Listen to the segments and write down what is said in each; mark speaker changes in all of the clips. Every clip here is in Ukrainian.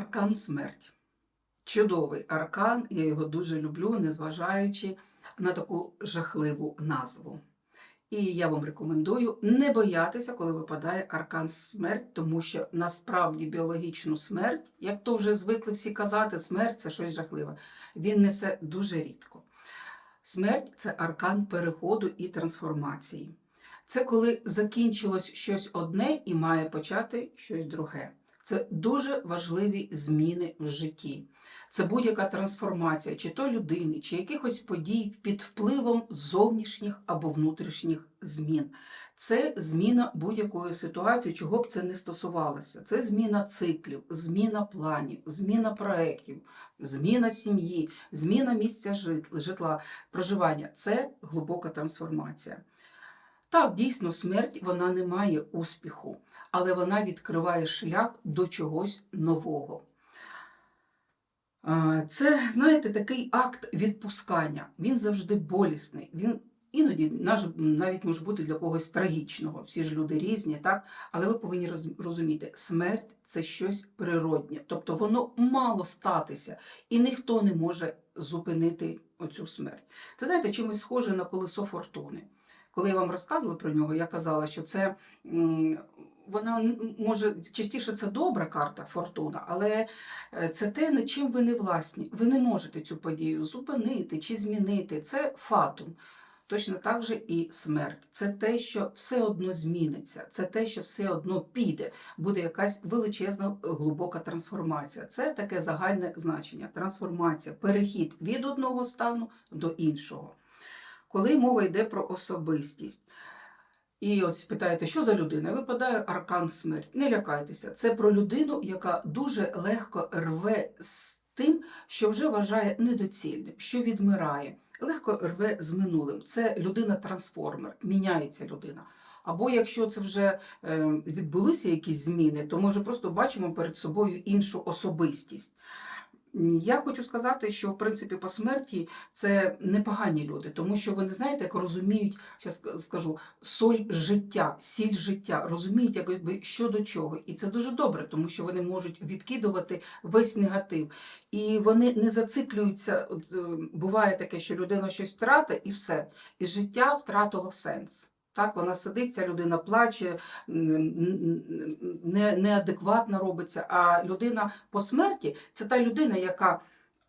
Speaker 1: Аркан смерть. Чудовий аркан, я його дуже люблю, незважаючи на таку жахливу назву. І я вам рекомендую не боятися, коли випадає аркан смерть, тому що насправді біологічну смерть, як то вже звикли всі казати, смерть це щось жахливе. Він несе дуже рідко. Смерть це аркан переходу і трансформації. Це коли закінчилось щось одне і має почати щось друге. Це дуже важливі зміни в житті. Це будь-яка трансформація, чи то людини, чи якихось подій під впливом зовнішніх або внутрішніх змін. Це зміна будь-якої ситуації, чого б це не стосувалося. Це зміна циклів, зміна планів, зміна проєктів, зміна сім'ї, зміна місця житла, проживання. Це глибока трансформація. Так, дійсно, смерть вона не має успіху, але вона відкриває шлях до чогось нового. Це, знаєте, такий акт відпускання. Він завжди болісний. Він іноді навіть може бути для когось трагічного. Всі ж люди різні, так? Але ви повинні розуміти, смерть це щось природнє, тобто воно мало статися, і ніхто не може зупинити оцю смерть. Це знаєте, чимось схоже на колесо фортуни. Коли я вам розказувала про нього, я казала, що це вона може частіше це добра карта фортуна, але е, це те, над чим ви не власні. Ви не можете цю подію зупинити чи змінити. Це фатум. Точно так же і смерть. Це те, що все одно зміниться, це те, що все одно піде. Буде якась величезна е, глибока трансформація. Це таке загальне значення. Трансформація, перехід від одного стану до іншого. Коли мова йде про особистість. І ось питаєте, що за людина? Випадає аркан смерть. Не лякайтеся. Це про людину, яка дуже легко рве з тим, що вже вважає недоцільним, що відмирає, легко рве з минулим. Це людина-трансформер, міняється людина. Або якщо це вже е, відбулися якісь зміни, то ми вже просто бачимо перед собою іншу особистість. Я хочу сказати, що в принципі по смерті це непогані люди, тому що вони знаєте, як розуміють, зараз скажу, соль життя, сіль життя, розуміють, якби що до чого. І це дуже добре, тому що вони можуть відкидувати весь негатив. І вони не зациклюються. Е, Буває таке, що людина щось втратить і все. І життя втратило сенс. Так, вона сидить, ця людина плаче, не, неадекватно робиться. А людина по смерті це та людина, яка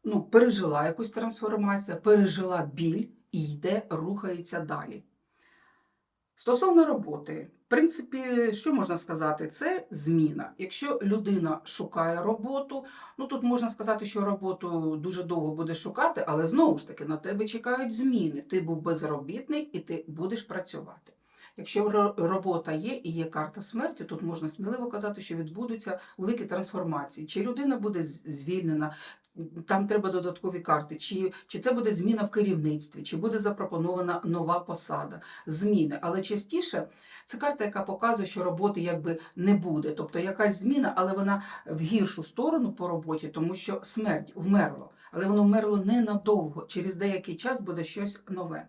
Speaker 1: ну, пережила якусь трансформацію, пережила біль і йде, рухається далі. Стосовно роботи, в принципі, що можна сказати, це зміна. Якщо людина шукає роботу, ну тут можна сказати, що роботу дуже довго буде шукати, але знову ж таки на тебе чекають зміни. Ти був безробітний і ти будеш працювати. Якщо ро- робота є і є карта смерті, тут можна сміливо казати, що відбудуться великі трансформації. Чи людина буде звільнена, там треба додаткові карти, чи, чи це буде зміна в керівництві, чи буде запропонована нова посада, зміни. Але частіше це карта, яка показує, що роботи якби не буде. Тобто якась зміна, але вона в гіршу сторону по роботі, тому що смерть вмерло. Але воно вмерло ненадовго. Через деякий час буде щось нове.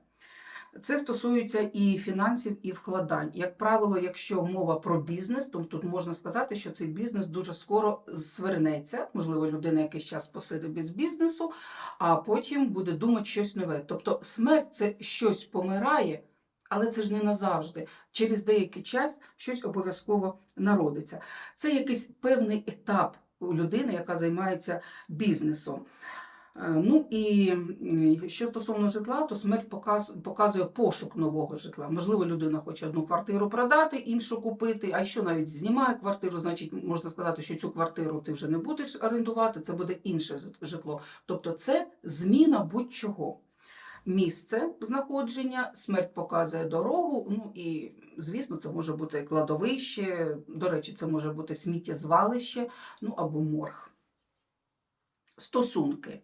Speaker 1: Це стосується і фінансів, і вкладань. Як правило, якщо мова про бізнес, то тут можна сказати, що цей бізнес дуже скоро свернеться. Можливо, людина якийсь час посидить без бізнесу, а потім буде думати щось нове. Тобто смерть це щось помирає, але це ж не назавжди. Через деякий час щось обов'язково народиться. Це якийсь певний етап у людини, яка займається бізнесом. Е, Ну і що стосовно житла, то смерть показ- показує пошук нового житла. Можливо, людина хоче одну квартиру продати, іншу купити, а що навіть знімає квартиру, значить можна сказати, що цю квартиру ти вже не будеш орендувати, це буде інше житло. Тобто це зміна будь-чого. Місце знаходження, смерть показує дорогу. Ну і звісно, це може бути кладовище. До речі, це може бути сміттєзвалище, ну або морг. Стосунки.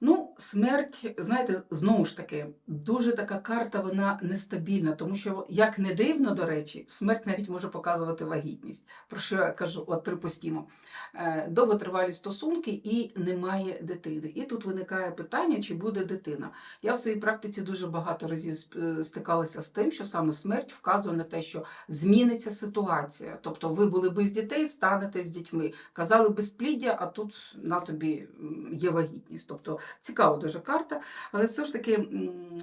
Speaker 1: Ну, смерть, знаєте, знову ж таки, дуже така карта, вона нестабільна, тому що, як не дивно, до речі, смерть навіть може показувати вагітність. Про що я кажу? От припустімо, е, довготривалі стосунки і немає дитини. І тут виникає питання, чи буде дитина. Я в своїй практиці дуже багато разів е, стикалася з тим, що саме смерть вказує на те, що зміниться ситуація. Тобто ви були без дітей, станете з дітьми. Казали безпліддя, а тут на тобі є вагітність. Тобто цікава дуже карта, але все ж таки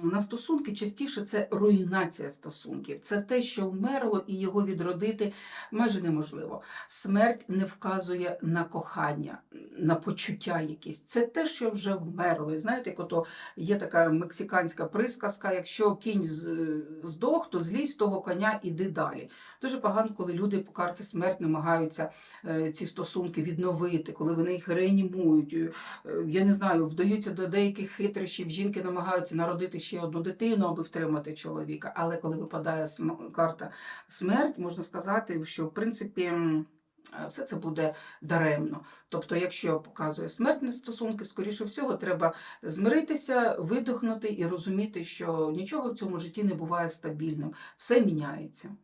Speaker 1: на стосунки частіше це руйнація стосунків. Це те, що вмерло, і його відродити майже неможливо. Смерть не вказує на кохання, на почуття якісь. Це те, що вже вмерло. І знаєте, як ото є така мексиканська присказка: якщо кінь здох, то злізь з того коня іди далі. Дуже погано, коли люди по карті смерть намагаються е, ці стосунки відновити, коли вони їх реанімують. Е, Я не знаю, вдаються до деяких хитрощів. Жінки намагаються народити ще одну дитину, аби втримати чоловіка. Але коли випадає карта смерть, можна сказати, що в принципі. е, Все це буде даремно. Тобто, якщо показує смертні стосунки, скоріше всього, треба змиритися, видихнути і розуміти, що нічого в цьому житті не буває стабільним, все міняється.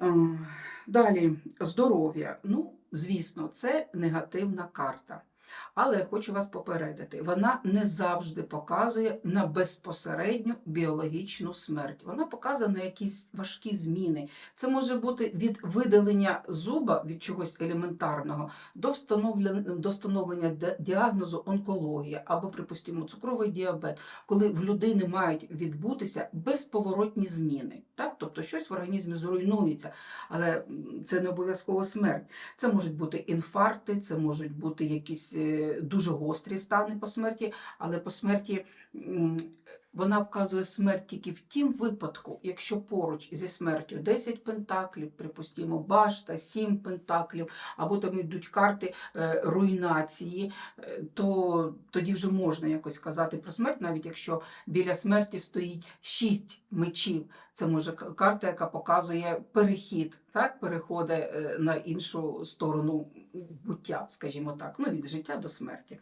Speaker 1: Ем, Далі, здоров'я. Ну, звісно, це негативна карта. Але хочу вас попередити, вона не завжди показує на безпосередню біологічну смерть. Вона показує на якісь важкі зміни. Це може бути від видалення зуба від чогось елементарного до встановлення, до встановлення діагнозу онкологія або, припустимо, цукровий діабет, коли в людини мають відбутися безповоротні зміни. Так? Тобто щось в організмі зруйнується, але це не обов'язково смерть. Це можуть бути інфаркти, це можуть бути якісь дуже гострі стани по смерті, але по смерті вона вказує смерть тільки в тім випадку, якщо поруч зі смертю 10 пентаклів, припустимо, башта, 7 пентаклів, або там йдуть карти е, руйнації, е, то тоді вже можна якось казати про смерть, навіть якщо біля смерті стоїть 6 мечів. Це може карта, яка показує перехід, так, переходить е, на іншу сторону буття, скажімо так, ну, від життя до смерті.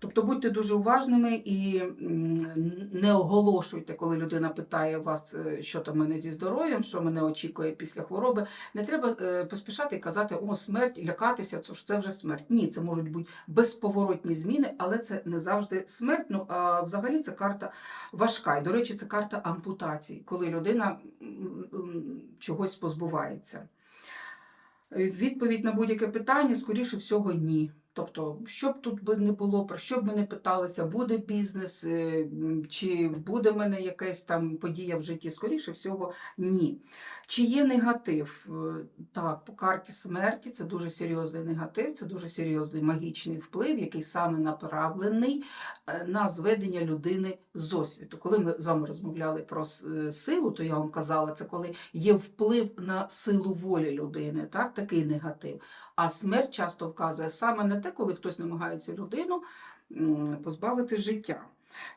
Speaker 1: Тобто будьте дуже уважними і не оголошуйте, коли людина питає вас, е, що там мене зі здоров'ям, що мене очікує після хвороби. Не треба е, поспішати і казати, о, смерть, лякатися, це ж це вже смерть. Ні, це можуть бути безповоротні зміни, але це не завжди смерть. Ну а взагалі це карта важка. І, до речі, це карта ампутації, коли людина чогось позбувається. Відповідь на будь-яке питання, скоріше всього, ні. Тобто, що б тут би не було, про що б ми не питалися, буде бізнес, е, чи буде в мене якась там подія в житті, скоріше всього, ні. Чи є негатив? Е, Так, по карті смерті це дуже серйозний негатив, це дуже серйозний магічний вплив, який саме направлений е, на зведення людини з освіту. Коли ми з вами розмовляли про силу, то я вам казала, це коли є вплив на силу волі людини, так, такий негатив. А смерть часто вказує саме на те, коли хтось намагається людину позбавити життя.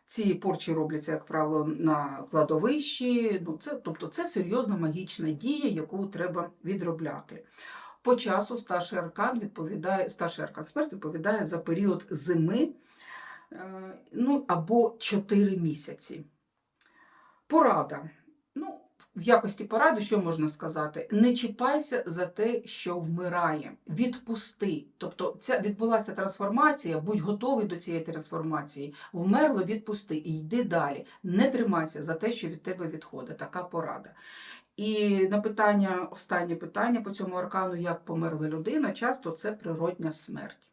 Speaker 1: Ці порчі робляться, як правило, на кладовищі. Ну, це, тобто це серйозна магічна дія, яку треба відробляти. По часу старший аркан відповідає, старший аркан смерть відповідає за період зими е, ну, або 4 місяці. Порада. Ну, в якості поради, що можна сказати? Не чіпайся за те, що вмирає. Відпусти. Тобто, ця відбулася трансформація, будь готовий до цієї трансформації. Вмерло, відпусти і йди далі. Не тримайся за те, що від тебе відходить. Така порада. І на питання, останнє питання по цьому аркану, як померла людина, часто це природня смерть.